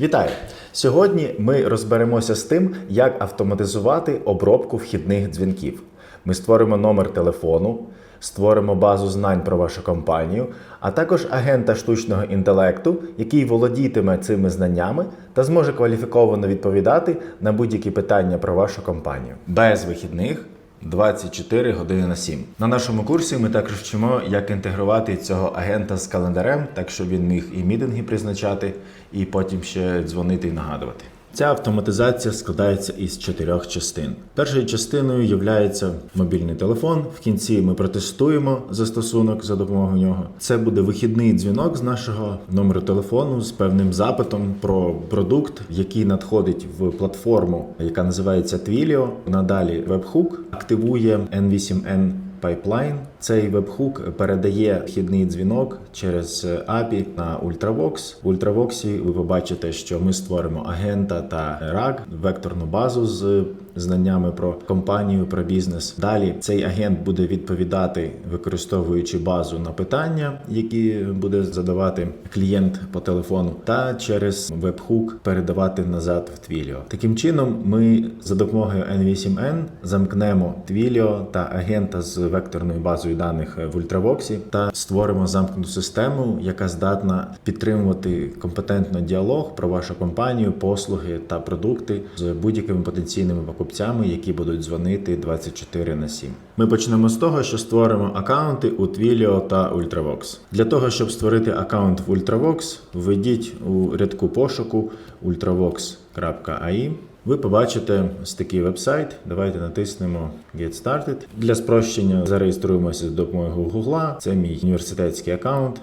Вітаю! Сьогодні ми розберемося з тим, як автоматизувати обробку вхідних дзвінків. Ми створимо номер телефону, створимо базу знань про вашу компанію, а також агента штучного інтелекту, який володітиме цими знаннями та зможе кваліфіковано відповідати на будь-які питання про вашу компанію. Без вихідних 24 години на 7. На нашому курсі ми також вчимо, як інтегрувати цього агента з календарем, так щоб він міг і мітинги призначати, і потім ще дзвонити і нагадувати. Ця автоматизація складається із чотирьох частин. Першою частиною є мобільний телефон. В кінці ми протестуємо застосунок за допомогою нього. Це буде вихідний дзвінок з нашого номеру телефону з певним запитом про продукт, який надходить в платформу, яка називається Twilio. Надалі вебхук активує N8N Pipeline. Цей вебхук передає вхідний дзвінок через API на Ultravox. В Ultravox ви побачите, що ми створимо агента та RAG, векторну базу з знаннями про компанію, про бізнес. Далі цей агент буде відповідати, використовуючи базу на питання, які буде задавати клієнт по телефону, та через вебхук передавати назад в Twilio. Таким чином, ми за допомогою N8N замкнемо Twilio та агента з векторною базою даних в Ultravox та створимо замкнуту систему, яка здатна підтримувати компетентно діалог про вашу компанію, послуги та продукти з будь-якими потенційними покупцями, які будуть дзвонити 24 на 7. Ми почнемо з того, що створимо аккаунти у Twilio та Ultravox. Для того, щоб створити аккаунт в Ultravox, введіть у рядку пошуку ultravox.ai. Ви побачите ось такий вебсайт. Давайте натиснемо Get Started. Для спрощення зареєструємося з допомогою Google. Це мій університетський аккаунт.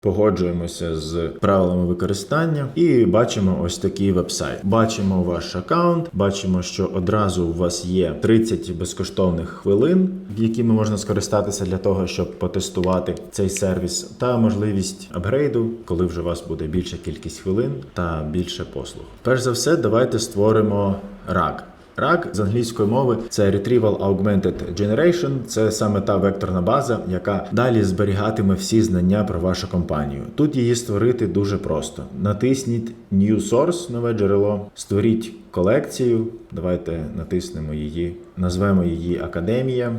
Погоджуємося з правилами використання і бачимо ось такий вебсайт. Бачимо ваш аккаунт, бачимо, що одразу у вас є 30 безкоштовних хвилин, якими можна скористатися для того, щоб потестувати цей сервіс, та можливість апгрейду, коли вже у вас буде більша кількість хвилин та більше послуг. Перш за все, давайте створимо RAG. RAG з англійської мови це Retrieval Augmented Generation. Це саме та векторна база, яка далі зберігатиме всі знання про вашу компанію. Тут її створити дуже просто. Натисніть New Source, нове джерело, створіть колекцію. Давайте натиснемо її, назвемо її Академія.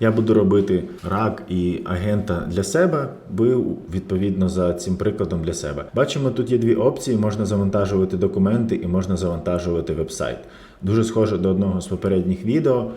Я буду робити рак і агента для себе, ви відповідно за цим прикладом для себе. Бачимо, тут є дві опції: можна завантажувати документи і можна завантажувати вебсайт. Дуже схоже до одного з попередніх відео.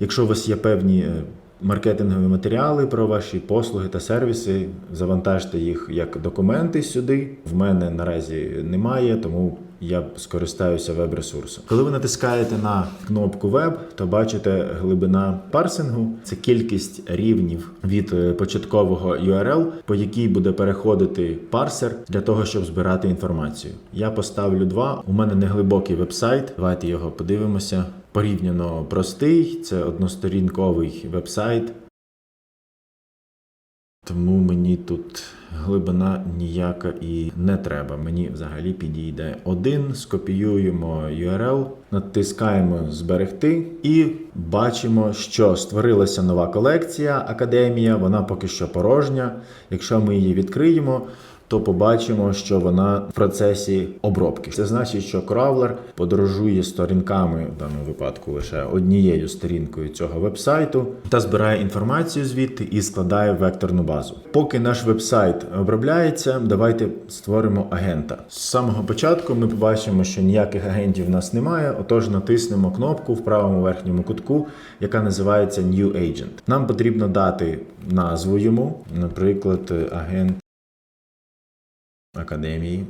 Якщо у вас є певні е, маркетингові матеріали про ваші послуги та сервіси, завантажте їх як документи сюди. В мене наразі немає, тому я скористаюся веб-ресурсом. Коли ви натискаєте на кнопку веб, то бачите глибина парсингу. Це кількість рівнів від е, початкового URL, по якій буде переходити парсер для того, щоб збирати інформацію. Я поставлю два. У мене не глибокий вебсайт. Давайте його подивимося. Порівняно простий, це односторінковий вебсайт. Тому мені тут глибина ніяка і не треба. Мені взагалі підійде один. Скопіюємо URL, натискаємо зберегти і бачимо, що створилася нова колекція Академія. Вона поки що порожня. Якщо ми її відкриємо. То побачимо, що вона в процесі обробки. Це значить, що кравлер подорожує сторінками в даному випадку лише однією сторінкою цього вебсайту та збирає інформацію звідти і складає векторну базу. Поки наш вебсайт обробляється, давайте створимо агента. З самого початку ми побачимо, що ніяких агентів в нас немає. Отож, натиснемо кнопку в правому верхньому кутку, яка називається New Agent. Нам потрібно дати назву йому, наприклад, агент академії.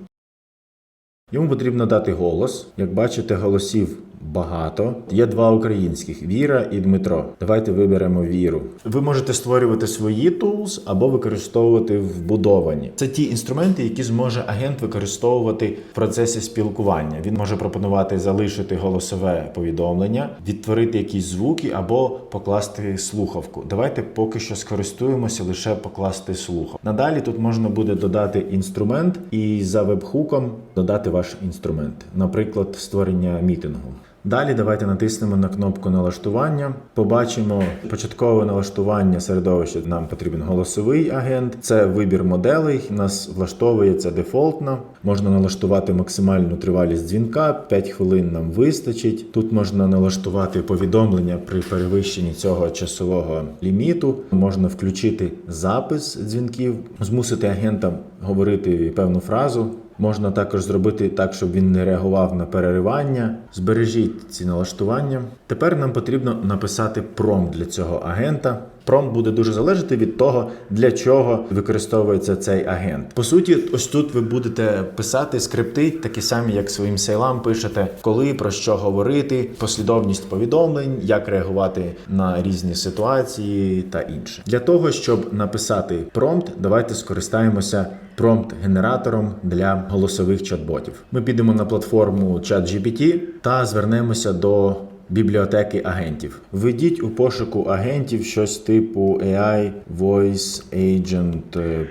Йому потрібно дати голос. Як бачите, голосів багато. Є два українських Віра і Дмитро. Давайте виберемо віру. Ви можете створювати свої tools або використовувати вбудовані. Це ті інструменти, які зможе агент використовувати в процесі спілкування. Він може пропонувати залишити голосове повідомлення, відтворити якісь звуки або покласти слухавку. Давайте поки що скористуємося лише покласти слухавку. Надалі тут можна буде додати інструмент і за вебхуком додати ваш інструмент, наприклад, створення мітингу. Далі давайте натиснемо на кнопку налаштування. Побачимо початкове налаштування середовища. Нам потрібен голосовий агент. Це вибір моделей. Нас влаштовує це дефолтно. Можна налаштувати максимальну тривалість дзвінка. 5 хвилин нам вистачить. Тут можна налаштувати повідомлення при перевищенні цього часового ліміту. Можна включити запис дзвінків, змусити агента говорити певну фразу. Можна також зробити так, щоб він не реагував на переривання. Збережіть ці налаштування. Тепер нам потрібно написати промпт для цього агента. Промпт буде дуже залежати від того, для чого використовується цей агент. По суті, ось тут ви будете писати скрипти, такі самі, як своїм сейлам пишете, коли про що говорити, послідовність повідомлень, як реагувати на різні ситуації та інше. Для того щоб написати промпт, давайте скористаємося промпт-генератором для голосових чат-ботів. Ми підемо на платформу ChatGPT та звернемося до бібліотеки агентів. Введіть у пошуку агентів щось типу AI Voice Agent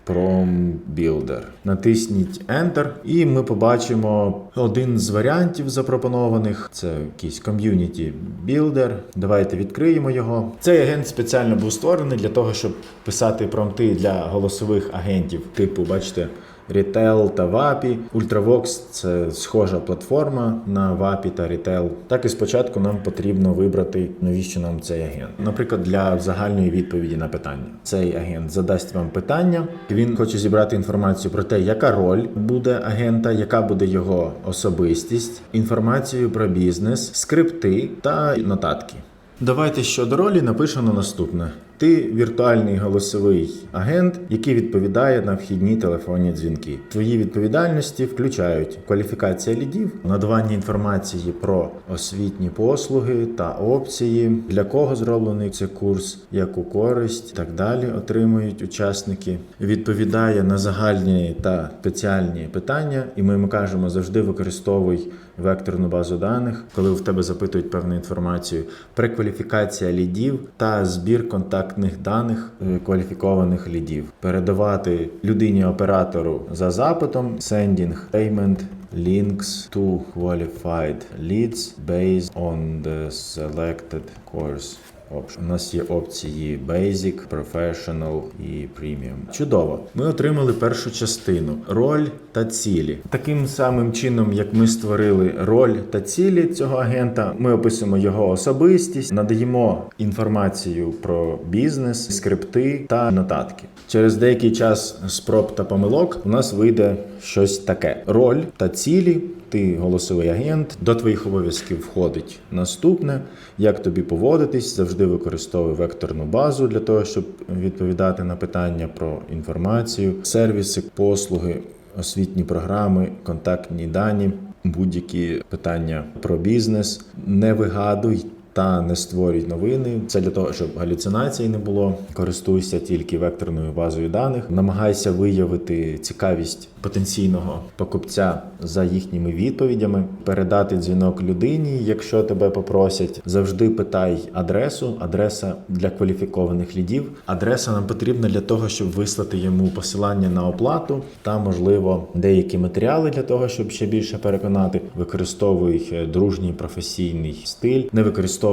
Prom Builder. Натисніть Enter, і ми побачимо один з варіантів запропонованих. Це якийсь Community Builder. Давайте відкриємо його. Цей агент спеціально був створений для того, щоб писати промпти для голосових агентів, типу, бачите. Retail та VAPI. Ultravox – це схожа платформа на VAPI та Retail. Так і спочатку нам потрібно вибрати, навіщо нам цей агент. Наприклад, для загальної відповіді на питання. Цей агент задасть вам питання. Він хоче зібрати інформацію про те, яка роль буде агента, яка буде його особистість, інформацію про бізнес, скрипти та нотатки. Давайте щодо ролі напишемо наступне. Ти віртуальний голосовий агент, який відповідає на вхідні телефонні дзвінки. Твої відповідальності включають кваліфікація лідів, надавання інформації про освітні послуги та опції, для кого зроблений цей курс, яку користь і так далі отримують учасники. Відповідає на загальні та спеціальні питання, і ми йому кажемо завжди використовуй векторну базу даних, коли в тебе запитують певну інформацію, прекваліфікація лідів та збір контактних даних е, кваліфікованих лідів, передавати людині оператору за запитом sending payment links to qualified leads based on the selected course. Option. У нас є опції Basic, Professional і Premium. Чудово. Ми отримали першу частину роль та цілі. Таким самим чином, як ми створили роль та цілі цього агента, ми описуємо його особистість, надаємо інформацію про бізнес, скрипти та нотатки. Через деякий час спроб та помилок у нас вийде щось таке: роль та цілі. Ти голосовий агент. До твоїх обов'язків входить наступне: як тобі поводитись, завжди використовуй векторну базу для того, щоб відповідати на питання про інформацію, сервіси, послуги, освітні програми, контактні дані, будь-які питання про бізнес. Не вигадуй. Та не створюй новини. Це для того, щоб галюцинацій не було. Користуйся тільки векторною базою даних. Намагайся виявити цікавість потенційного покупця за їхніми відповідями, передати дзвінок людині, якщо тебе попросять. Завжди питай адресу. Адреса для кваліфікованих лідів. Адреса нам потрібна для того, щоб вислати йому посилання на оплату та, можливо, деякі матеріали для того, щоб ще більше переконати. Використовуй е, дружній професійний стиль, не використовуй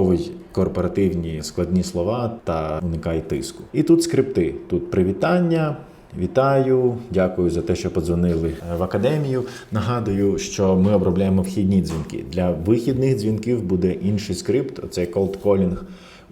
корпоративні складні слова та уникай тиску. І тут скрипти. Тут привітання. Вітаю, дякую за те, що подзвонили в академію. Нагадую, що ми обробляємо вхідні дзвінки. Для вихідних дзвінків буде інший скрипт. Оцей cold calling.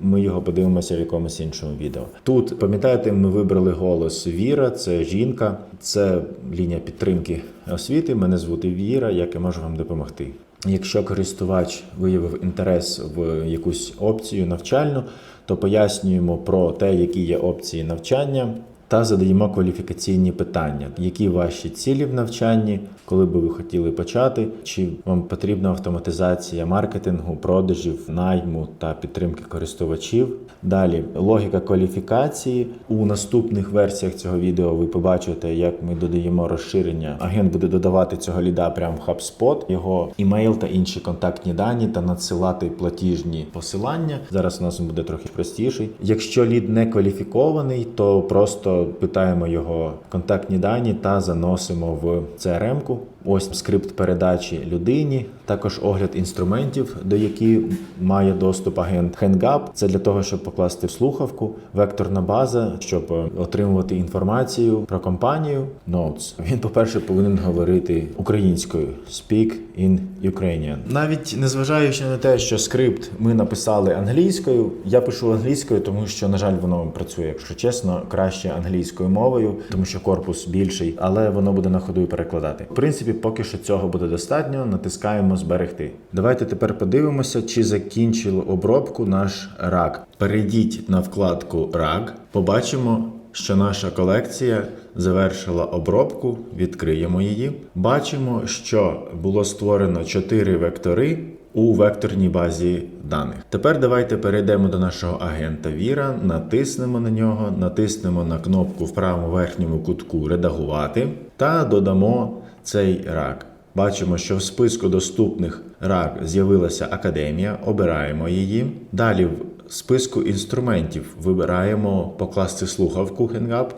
Ми його подивимося в якомусь іншому відео. Тут пам'ятаєте, ми вибрали голос Віра, це жінка, це лінія підтримки освіти. Мене звути Віра, як я можу вам допомогти. Якщо користувач виявив інтерес в якусь опцію навчальну, то пояснюємо про те, які є опції навчання, та задаємо кваліфікаційні питання, які ваші цілі в навчанні, коли би ви хотіли почати, чи вам потрібна автоматизація маркетингу, продажів, найму та підтримки користувачів. Далі логіка кваліфікації. У наступних версіях цього відео ви побачите, як ми додаємо розширення. Агент буде додавати цього ліда прямо в HubSpot, його імейл та інші контактні дані та надсилати платіжні посилання. Зараз у нас буде трохи простіший. Якщо лід не кваліфікований, то просто питаємо його контактні дані та заносимо в CRM-ку. Ось скрипт передачі людині, також огляд інструментів, до яких має доступ агент. HangUp – це для того, щоб покласти в слухавку, векторна база, щоб е, отримувати інформацію про компанію. Notes. Він, по-перше, повинен говорити українською Speak in Ukrainian. Навіть незважаючи на те, що скрипт ми написали англійською, я пишу англійською, тому що, на жаль, воно працює, якщо чесно, краще англійською мовою, тому що корпус більший, але воно буде на ходу і перекладати. В принципі, поки що цього буде достатньо. Натискаємо зберегти. Давайте тепер подивимося, чи закінчив обробку наш рак. Перейдіть на вкладку рак, побачимо. Що наша колекція завершила обробку, відкриємо її. Бачимо, що було створено 4 вектори у векторній базі даних. Тепер давайте перейдемо до нашого агента Віра, натиснемо на нього, натиснемо на кнопку в правому верхньому кутку Редагувати та додамо цей рак. Бачимо, що в списку доступних рак з'явилася академія, обираємо її. Далі в списку інструментів вибираємо покласти слухавку HangUp.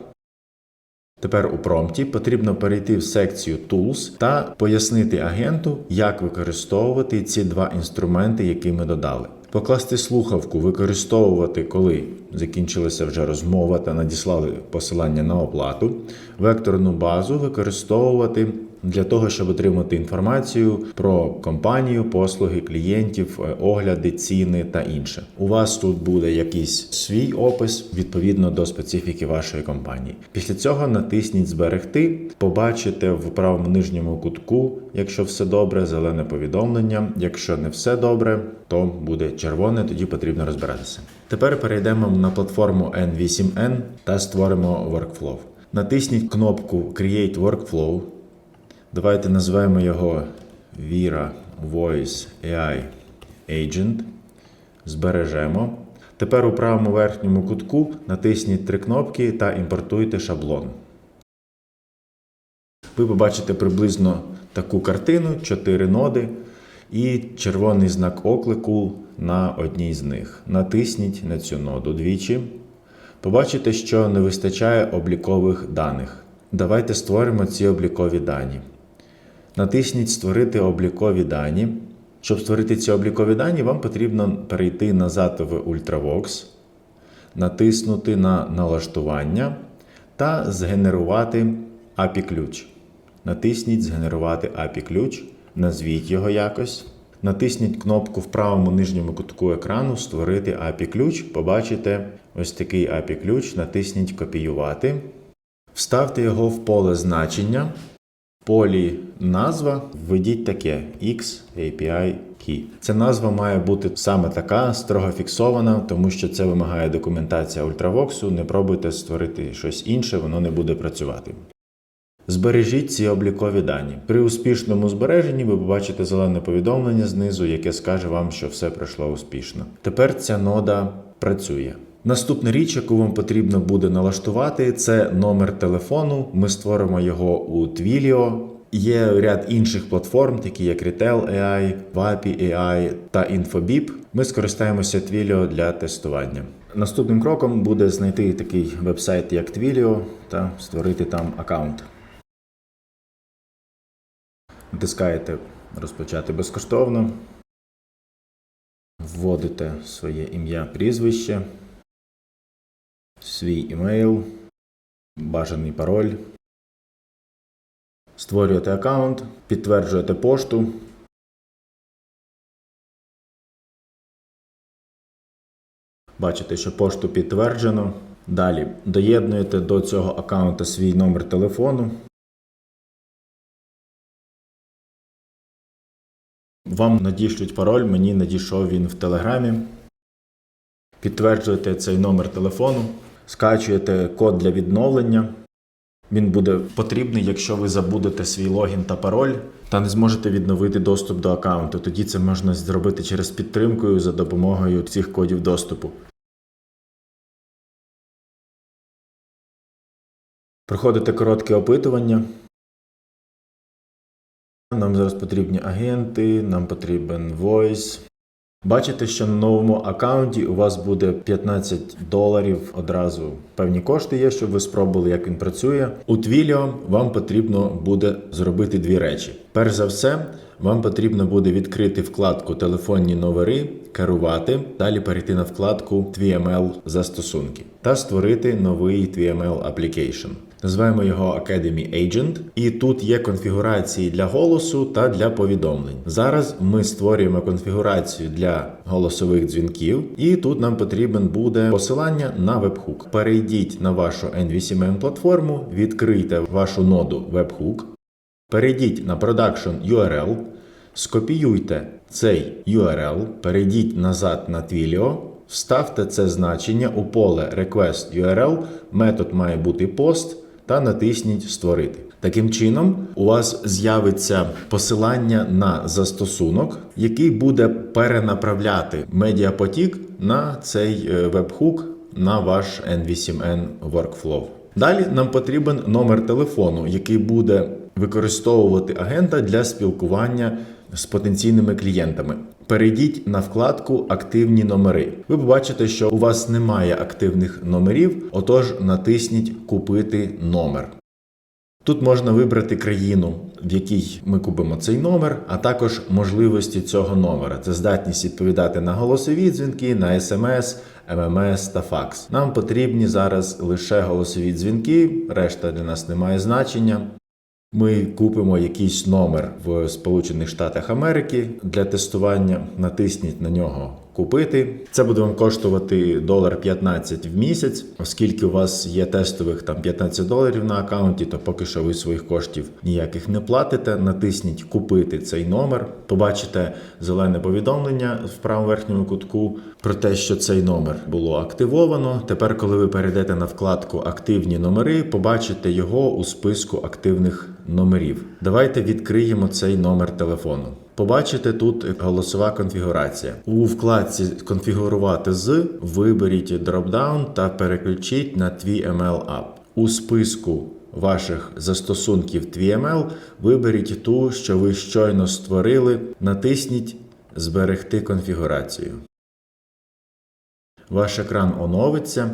Тепер у промпті потрібно перейти в секцію Tools та пояснити агенту, як використовувати ці два інструменти, які ми додали. Покласти слухавку використовувати, коли закінчилася вже розмова та надіслали посилання на оплату. Векторну базу використовувати для того, щоб отримати інформацію про компанію, послуги клієнтів, е, огляди, ціни та інше. У вас тут буде якийсь свій опис відповідно до специфіки вашої компанії. Після цього натисніть Зберегти, побачите в правому нижньому кутку, якщо все добре, зелене повідомлення. Якщо не все добре, то буде червоне, тоді потрібно розбиратися. Тепер перейдемо на платформу N8N та створимо workflow. Натисніть кнопку Create Workflow. Давайте назвемо його Vira Voice AI Agent. Збережемо. Тепер у правому верхньому кутку натисніть три кнопки та імпортуйте шаблон. Ви побачите приблизно таку картину, 4 ноди і червоний знак оклику на одній з них. Натисніть на цю ноду двічі. Побачите, що не вистачає облікових даних. Давайте створимо ці облікові дані. Натисніть Створити облікові дані. Щоб створити ці облікові дані, вам потрібно перейти назад в Ultravox, натиснути на налаштування та згенерувати API-ключ. Натисніть Згенерувати API-ключ, назвіть його якось. Натисніть кнопку в правому нижньому кутку екрану Створити API-ключ. Побачите ось такий API-ключ, натисніть Копіювати. Вставте його в поле значення. Полі назва введіть таке X API Key. Ця назва має бути саме така, строго фіксована, тому що це вимагає документація Ultravox. Не пробуйте створити щось інше, воно не буде працювати. Збережіть ці облікові дані. При успішному збереженні ви побачите зелене повідомлення знизу, яке скаже вам, що все пройшло успішно. Тепер ця нода працює. Наступна річ, яку вам потрібно буде налаштувати, це номер телефону. Ми створимо його у Twilio. Є ряд інших платформ, такі як Retail AI, Vapi AI та Infobip. Ми скористаємося Twilio для тестування. Наступним кроком буде знайти такий вебсайт, як Twilio, та створити там аккаунт. Натискаєте розпочати безкоштовно. Вводите своє ім'я, прізвище, свій імейл, бажаний пароль. Створюєте аккаунт, підтверджуєте пошту. Бачите, що пошту підтверджено. Далі доєднуєте до цього аккаунту свій номер телефону. Вам надішлють пароль, мені надійшов він в Телеграмі. Підтверджуєте цей номер телефону, скачуєте код для відновлення. Він буде потрібний, якщо ви забудете свій логін та пароль та не зможете відновити доступ до аккаунту. Тоді це можна зробити через підтримку за допомогою цих кодів доступу. Проходите коротке опитування. Нам зараз потрібні агенти, нам потрібен voice. Бачите, що на новому аккаунті у вас буде 15 доларів одразу. Певні кошти є, щоб ви спробували, як він працює. У Twilio вам потрібно буде зробити дві речі. Перш за все, вам потрібно буде відкрити вкладку Телефонні номери, керувати, далі перейти на вкладку TVML застосунки та створити новий TVML application. Називаємо його Academy Agent, і тут є конфігурації для голосу та для повідомлень. Зараз ми створюємо конфігурацію для голосових дзвінків, і тут нам потрібен буде посилання на вебхук. Перейдіть на вашу N8M платформу, відкрийте вашу ноду webhook, перейдіть на Production URL, скопіюйте цей URL, перейдіть назад на Twilio, вставте це значення у поле Request URL, метод має бути post та натисніть Створити. Таким чином, у вас з'явиться посилання на застосунок, який буде перенаправляти медіапотік на цей е, вебхук на ваш N8N Workflow. Далі нам потрібен номер телефону, який буде використовувати агента для спілкування з потенційними клієнтами. Перейдіть на вкладку Активні номери. Ви побачите, що у вас немає активних номерів, отож натисніть Купити номер. Тут можна вибрати країну, в якій ми купимо цей номер, а також можливості цього номера. Це здатність відповідати на голосові дзвінки, на смс, ММС та факс. Нам потрібні зараз лише голосові дзвінки, решта для нас не має значення. Ми купимо якийсь номер в Сполучених Штатах Америки для тестування. Натисніть на нього купити. Це буде вам коштувати долар 15 в місяць, оскільки у вас є тестових там 15 доларів на аккаунті, то поки що ви своїх коштів ніяких не платите. Натисніть купити цей номер. Побачите зелене повідомлення в правому верхньому кутку про те, що цей номер було активовано. Тепер, коли ви перейдете на вкладку Активні номери, побачите його у списку активних номерів. Давайте відкриємо цей номер телефону. Побачите тут голосова конфігурація. У вкладці Конфігурувати з виберіть дропдаун та переключіть на TVML App. У списку ваших застосунків TVML виберіть ту, що ви щойно створили, натисніть Зберегти конфігурацію. Ваш екран оновиться.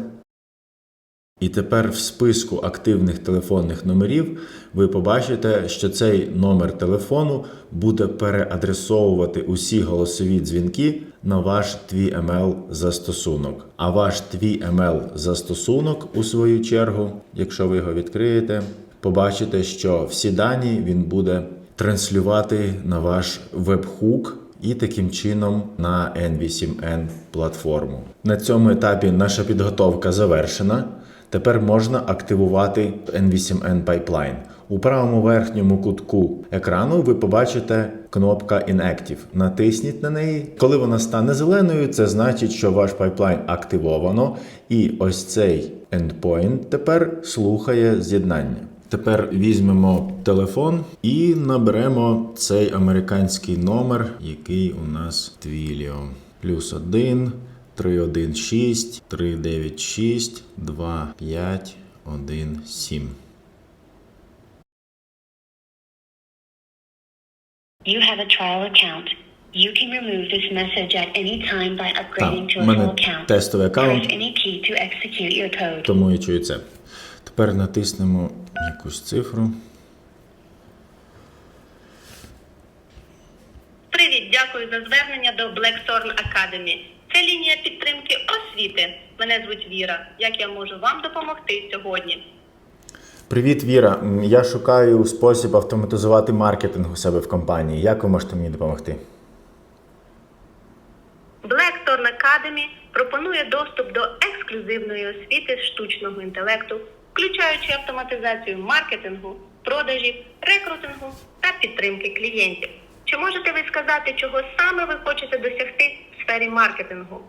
І тепер в списку активних телефонних номерів ви побачите, що цей номер телефону буде переадресовувати усі голосові дзвінки на ваш TVML застосунок. А ваш TVML застосунок, у свою чергу, якщо ви його відкриєте, побачите, що всі дані він буде транслювати на ваш вебхук і таким чином на N8N платформу. На цьому етапі наша підготовка завершена. Тепер можна активувати N8N Pipeline. У правому верхньому кутку екрану ви побачите кнопка Inactive. Натисніть на неї. Коли вона стане зеленою, це значить, що ваш пайплайн активовано, і ось цей endpoint тепер слухає з'єднання. Тепер візьмемо телефон і наберемо цей американський номер, який у нас Twilio. Плюс 1 316 396 2517. You have a trial account. You can remove this message at any time by upgrading to a full account. тестовий Press аккаунт, any key to execute your code. тому я чую це. Тепер натиснемо якусь цифру. Привіт, дякую за звернення до Blackthorn Academy. Це лінія підтримки освіти. Мене звуть Віра. Як я можу вам допомогти сьогодні? Привіт, Віра. Я шукаю спосіб автоматизувати маркетинг у себе в компанії. Як ви можете мені допомогти? Blackthorn Academy пропонує доступ до ексклюзивної освіти з штучного інтелекту, включаючи автоматизацію маркетингу, продажів, рекрутингу та підтримки клієнтів. Чи можете ви сказати, чого саме ви хочете досягти сфері маркетингу?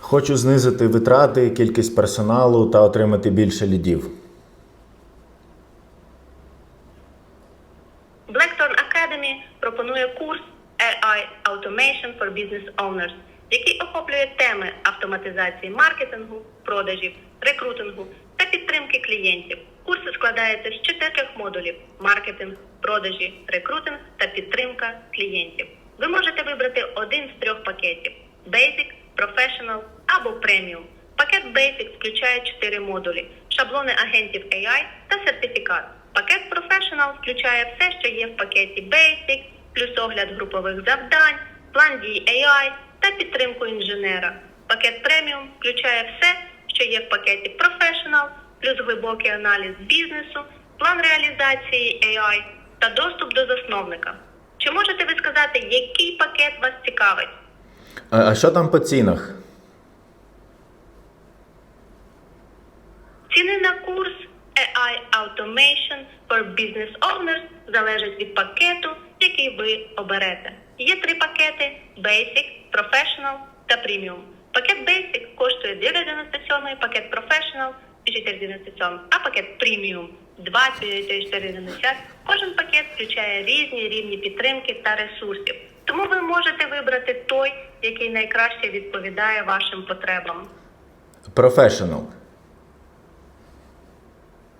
Хочу знизити витрати, кількість персоналу та отримати більше лідів. Blackthorn Academy пропонує курс AI Automation for Business Owners, який охоплює теми автоматизації маркетингу, продажів, рекрутингу та підтримки клієнтів. Курс складається з чотирьох модулів: маркетинг, продажі, рекрутинг та підтримка клієнтів. Ви можете вибрати один з трьох пакетів: Basic, Professional або Premium. Пакет Basic включає 4 модулі: шаблони агентів AI та сертифікат. Пакет Professional включає все, що є в пакеті Basic, плюс огляд групових завдань, план дій AI та підтримку інженера. Пакет Premium включає все, що є в пакеті Professional, плюс глибокий аналіз бізнесу, план реалізації AI та доступ до засновника. Чи можете ви сказати, який пакет вас цікавить? А, а що там по цінах? Ціни на курс AI Automation for Business Owners залежать від пакету, який ви оберете. Є три пакети: Basic, Professional та Premium. Пакет Basic коштує 9,97, пакет Professional 4,97, а пакет Premium 24,90. Кожен пакет включає різні рівні підтримки та ресурсів. Тому ви можете вибрати той, який найкраще відповідає вашим потребам. Professional.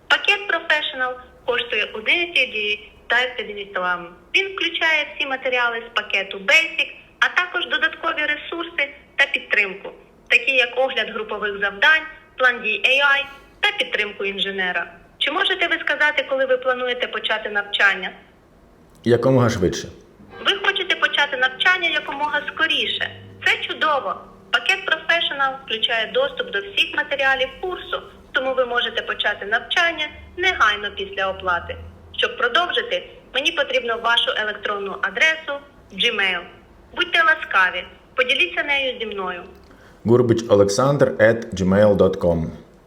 Пакет Professional коштує 11 GB та 50 лам. Він включає всі матеріали з пакету Basic, а також додаткові ресурси та підтримку, такі як огляд групових завдань, план дій AI та підтримку інженера. Чи можете ви сказати, коли ви плануєте почати навчання? Якомога швидше. Ви хочете почати навчання якомога скоріше. Це чудово. Пакет Professional включає доступ до всіх матеріалів курсу, тому ви можете почати навчання негайно після оплати. Щоб продовжити, мені потрібно вашу електронну адресу Gmail. Будьте ласкаві, поділіться нею зі мною. Гурбич Олександр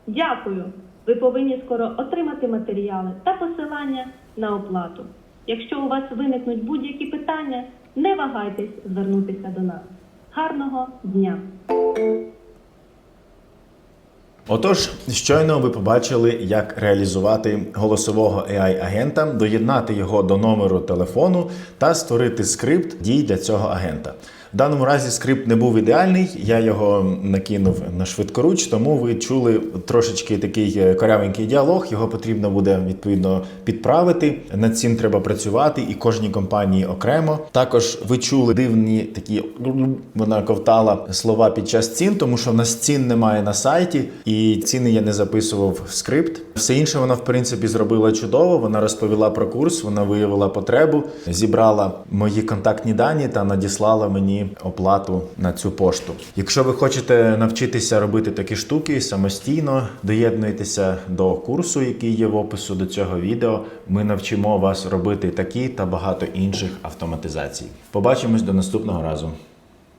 Дякую. Ви повинні скоро отримати матеріали та посилання на оплату. Якщо у вас виникнуть будь-які питання, не вагайтесь звернутися до нас. Гарного дня! Отож, щойно ви побачили, як реалізувати голосового AI-агента, доєднати його до номеру телефону та створити скрипт дій для цього агента. В даному разі скрипт не був ідеальний, я його накинув на швидкоруч, тому ви чули трошечки такий е, корявенький діалог. Його потрібно буде відповідно підправити. Над цим треба працювати і кожній компанії окремо. Також ви чули дивні такі вона ковтала слова під час цін, тому що в нас цін немає на сайті, і ціни я не записував в скрипт. Все інше вона в принципі зробила чудово. Вона розповіла про курс, вона виявила потребу, зібрала мої контактні дані та надіслала оплату на цю пошту. Якщо ви хочете навчитися робити такі штуки самостійно, доєднуйтеся до курсу, який є в опису до цього відео. Ми навчимо вас робити такі та багато інших автоматизацій. Побачимось до наступного разу.